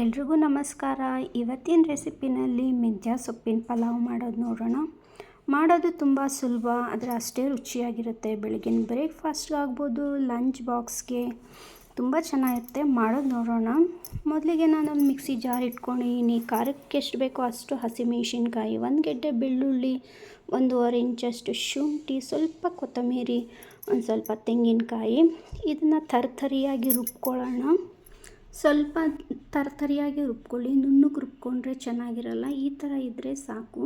ಎಲ್ರಿಗೂ ನಮಸ್ಕಾರ. ಇವತ್ತಿನ ರೆಸಿಪಿನಲ್ಲಿ ಮೆಂತ್ಯ ಸೊಪ್ಪಿನ ಪಲಾವ್ ಮಾಡೋದು ನೋಡೋಣ. ಮಾಡೋದು ತುಂಬ ಸುಲಭ, ಆದರೆ ಅಷ್ಟೇ ರುಚಿಯಾಗಿರುತ್ತೆ. ಬೆಳಗಿನ ಬ್ರೇಕ್ಫಾಸ್ಟ್ಗಾಗ್ಬೋದು ಲಂಚ್ ಬಾಕ್ಸ್ಗೆ ತುಂಬ ಚೆನ್ನಾಗಿರುತ್ತೆ. ಮಾಡೋದು ನೋಡೋಣ. ಮೊದಲಿಗೆ ನಾನೊಂದು ಮಿಕ್ಸಿ ಜಾರ್ ಇಟ್ಕೊಂಡಿದ್ದೀನಿ ಖಾರಕ್ಕೆ ಎಷ್ಟು ಬೇಕೋ ಅಷ್ಟು ಹಸಿಮೆಣಸಿನ್ಕಾಯಿ, ಒಂದು ಗೆಡ್ಡೆ ಬೆಳ್ಳುಳ್ಳಿ ಒಂದೂವರೆ ಇಂಚಷ್ಟು ಶುಂಠಿ, ಸ್ವಲ್ಪ ಕೊತ್ತಂಬರಿ, ಒಂದು ಸ್ವಲ್ಪ ತೆಂಗಿನಕಾಯಿ. ಇದನ್ನು ತರ್ತರಿಯಾಗಿ ರುಬ್ಕೊಳ್ಳೋಣ. ಸ್ವಲ್ಪ ತರತರಿಯಾಗಿ ರುಬ್ಕೊಳ್ಳಿ, ನುಣ್ಣಗೆ ರುಬ್ಕೊಂಡ್ರೆ ಚೆನ್ನಾಗಿರಲ್ಲ, ಈ ಥರ ಇದ್ದರೆ ಸಾಕು.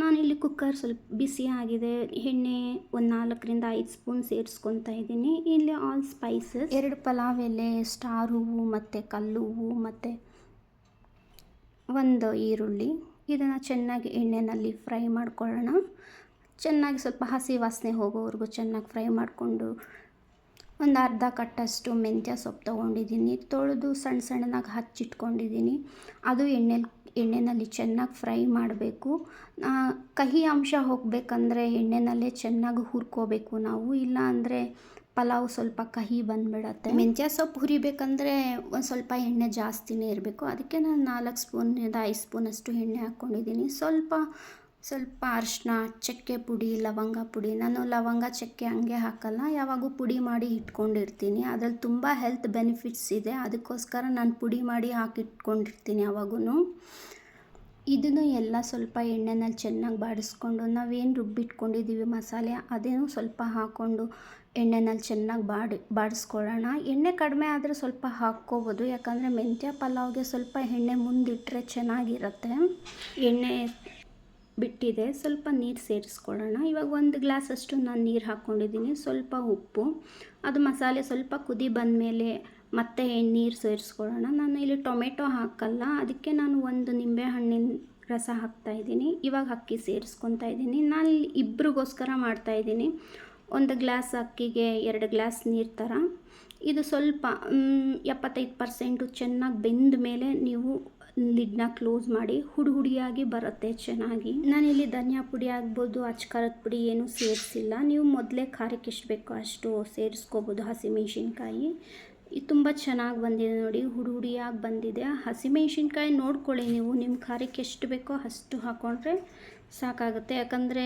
ನಾನಿಲ್ಲಿ ಕುಕ್ಕರ್ ಸ್ವಲ್ಪ ಬಿಸಿ ಆಗಿದೆ, ಎಣ್ಣೆ ಒಂದು ನಾಲ್ಕರಿಂದ ಐದು ಸ್ಪೂನ್ ಸೇರಿಸ್ಕೊತಾ ಇದ್ದೀನಿ. ಇಲ್ಲಿ ಆಲ್ ಸ್ಪೈಸಸ್ ಎರಡು ಪಲಾವ್ ಎಲೆ, ಸ್ಟಾರ್ ಹೂವು, ಮತ್ತು ಕಲ್ಲು ಹೂವು, ಮತ್ತು ಒಂದು ಈರುಳ್ಳಿ. ಇದನ್ನು ಚೆನ್ನಾಗಿ ಎಣ್ಣೆಯಲ್ಲಿ ಫ್ರೈ ಮಾಡ್ಕೊಳ್ಳೋಣ. ಚೆನ್ನಾಗಿ ಸ್ವಲ್ಪ ಹಸಿ ವಾಸನೆ ಹೋಗೋವರೆಗೂ ಚೆನ್ನಾಗಿ ಫ್ರೈ ಮಾಡಿಕೊಂಡು ಒಂದು ಅರ್ಧ ಕಟ್ಟಷ್ಟು ಮೆಂತ್ಯ ಸೊಪ್ಪು ತೊಗೊಂಡಿದ್ದೀನಿ. ತೊಳೆದು ಸಣ್ಣ ಸಣ್ಣದಾಗಿ ಹಚ್ಚಿಟ್ಕೊಂಡಿದ್ದೀನಿ. ಅದು ಎಣ್ಣೆಲಿ ಎಣ್ಣೆಯಲ್ಲಿ ಚೆನ್ನಾಗಿ ಫ್ರೈ ಮಾಡಬೇಕು. ಕಹಿ ಅಂಶ ಹೋಗಬೇಕಂದ್ರೆ ಎಣ್ಣೆನಲ್ಲೇ ಚೆನ್ನಾಗಿ ಹುರ್ಕೋಬೇಕು ನಾವು. ಇಲ್ಲ ಅಂದರೆ ಪಲಾವ್ ಸ್ವಲ್ಪ ಕಹಿ ಬಂದುಬಿಡತ್ತೆ. ಮೆಂತ್ಯ ಸೊಪ್ಪು ಹುರಿಬೇಕಂದ್ರೆ ಒಂದು ಸ್ವಲ್ಪ ಎಣ್ಣೆ ಜಾಸ್ತಿನೇ ಇರಬೇಕು. ಅದಕ್ಕೆ ನಾನು ನಾಲ್ಕು ಸ್ಪೂನಿಂದ ಐದು ಸ್ಪೂನಷ್ಟು ಎಣ್ಣೆ ಹಾಕ್ಕೊಂಡಿದ್ದೀನಿ. ಸ್ವಲ್ಪ ಸ್ವಲ್ಪ ಅರಿಶಿನ, ಚಕ್ಕೆ ಪುಡಿ, ಲವಂಗ ಪುಡಿ. ನಾನು ಲವಂಗ, ಚಕ್ಕೆ ಹಂಗೆ ಹಾಕಲ್ಲ. ಯಾವಾಗೂ ಪುಡಿ ಮಾಡಿ ಇಟ್ಕೊಂಡಿರ್ತೀನಿ. ಅದ್ರಲ್ಲಿ ತುಂಬ ಹೆಲ್ತ್ ಬೆನಿಫಿಟ್ಸ್ ಇದೆ. ಅದಕ್ಕೋಸ್ಕರ ನಾನು ಪುಡಿ ಮಾಡಿ ಹಾಕಿಟ್ಕೊಂಡಿರ್ತೀನಿ ಯಾವಾಗೂ ಇದನ್ನು ಎಲ್ಲ ಸ್ವಲ್ಪ ಎಣ್ಣೆನಲ್ಲಿ ಚೆನ್ನಾಗಿ ಬಾಡಿಸ್ಕೊಂಡು, ನಾವೇನು ರುಬ್ಬಿಟ್ಕೊಂಡಿದ್ದೀವಿ ಮಸಾಲೆ, ಅದೇನು ಸ್ವಲ್ಪ ಹಾಕ್ಕೊಂಡು ಎಣ್ಣೆನಲ್ಲಿ ಚೆನ್ನಾಗಿ ಬಾಡಿ, ಬಾಡಿಸ್ಕೊಳ್ಳೋಣ. ಎಣ್ಣೆ ಕಡಿಮೆ ಆದರೆ ಸ್ವಲ್ಪ ಹಾಕ್ಕೋಬೋದು. ಯಾಕಂದರೆ ಮೆಂತ್ಯ ಪಲಾವ್ಗೆ ಸ್ವಲ್ಪ ಎಣ್ಣೆ ಮುಂದಿಟ್ಟರೆ ಚೆನ್ನಾಗಿರುತ್ತೆ. ಎಣ್ಣೆ ಬಿಟ್ಟಿದೆ. ಸ್ವಲ್ಪ ನೀರು ಸೇರಿಸ್ಕೊಳ್ಳೋಣ. ಇವಾಗ ಒಂದು ಗ್ಲಾಸ್ ಅಷ್ಟು ನಾನು ನೀರು ಹಾಕ್ಕೊಂಡಿದ್ದೀನಿ ಸ್ವಲ್ಪ ಉಪ್ಪು, ಅದು ಮಸಾಲೆ ಸ್ವಲ್ಪ ಕುದಿ ಬಂದಮೇಲೆ ಮತ್ತೆ ನೀರು ಸೇರಿಸ್ಕೊಳ್ಳೋಣ. ನಾನು ಇಲ್ಲಿ ಟೊಮೆಟೊ ಹಾಕಲ್ಲ, ಅದಕ್ಕೆ ನಾನು ಒಂದು ನಿಂಬೆ ಹಣ್ಣಿನ ರಸ ಹಾಕ್ತಾಯಿದ್ದೀನಿ ಇವಾಗ ಅಕ್ಕಿ ಸೇರಿಸ್ಕೊತಾ ಇದ್ದೀನಿ. ನಾನು ಇಬ್ಬರಿಗೋಸ್ಕರ ಮಾಡ್ತಾಯಿದ್ದೀನಿ ಒಂದು ಗ್ಲಾಸ್ ಅಕ್ಕಿಗೆ ಎರಡು ಗ್ಲಾಸ್ ನೀರು ಥರ ಇದು ಸ್ವಲ್ಪ ಎಪ್ಪತ್ತೈದು ಪರ್ಸೆಂಟು ಚೆನ್ನಾಗಿ ಬೆಂದ ಮೇಲೆ ನೀವು ಲಿಡ್ನ ಕ್ಲೋಸ್ ಮಾಡಿ ಹುಡು ಹುಡಿಯಾಗಿ ಬರುತ್ತೆ ಚೆನ್ನಾಗಿ. ನಾನಿಲ್ಲಿ ಧನಿಯಾ ಪುಡಿ ಆಗ್ಬೋದು, ಅಚ್ಕಾರದ ಪುಡಿ ಏನೂ ಸೇರಿಸಿಲ್ಲ. ನೀವು ಮೊದಲೇ ಖಾರಕ್ಕೆ ಎಷ್ಟು ಬೇಕೋ ಅಷ್ಟು ಸೇರಿಸ್ಕೋಬೋದು ಹಸಿಮೆಣ್ಸಿನ್ಕಾಯಿ ಇದು ತುಂಬ ಚೆನ್ನಾಗಿ ಬಂದಿದೆ ನೋಡಿ ಹುಡು ಹುಡಿಯಾಗಿ ಬಂದಿದೆ. ಹಸಿಮೆಣ್ಸಿನ್ಕಾಯಿ ನೋಡ್ಕೊಳ್ಳಿ ನೀವು ನಿಮ್ಮ ಖಾರಕ್ಕೆ ಎಷ್ಟು ಬೇಕೋ ಅಷ್ಟು ಹಾಕ್ಕೊಂಡ್ರೆ ಸಾಕಾಗುತ್ತೆ. ಯಾಕಂದರೆ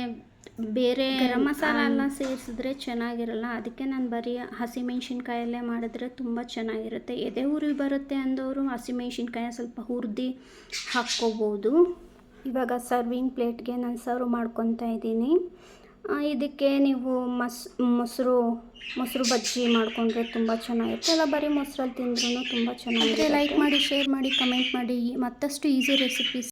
ಬೇರೆ ಗರಂ ಮಸಾಲ ಎಲ್ಲ ಸೇರಿಸಿದ್ರೆ ಚೆನ್ನಾಗಿರಲ್ಲ. ಅದಕ್ಕೆ ನಾನು ಬರೀ ಹಸಿಮೆಣ್ಸಿನ್ಕಾಯಲ್ಲೇ ಮಾಡಿದ್ರೆ ತುಂಬ ಚೆನ್ನಾಗಿರುತ್ತೆ. ಎದೆ ಉರಿ ಬರುತ್ತೆ ಅಂದವರು ಹಸಿಮೆಣ್ಸಿನ್ಕಾಯ ಸ್ವಲ್ಪ ಹುರಿದು ಹಾಕ್ಕೋಬೋದು. ಇವಾಗ ಸರ್ವಿಂಗ್ ಪ್ಲೇಟ್ಗೆ ನಾನು ಸರ್ವ್ ಮಾಡ್ಕೊತಾ ಇದ್ದೀನಿ. ಇದಕ್ಕೆ ನೀವು ಮಸ್, ಮೊಸರು ಮೊಸರು ಬಜ್ಜಿ ಮಾಡಿಕೊಂಡ್ರೆ ತುಂಬ ಚೆನ್ನಾಗಿರುತ್ತೆ. ಎಲ್ಲ ಬರೀ ಮೊಸರಲ್ಲಿ ತಿಂದ್ರೂ ತುಂಬ ಚೆನ್ನಾಗಿರುತ್ತೆ. ಲೈಕ್ ಮಾಡಿ ಶೇರ್ ಮಾಡಿ ಕಮೆಂಟ್ ಮಾಡಿ, ಮತ್ತಷ್ಟು ಈಸಿ ರೆಸಿಪೀಸ್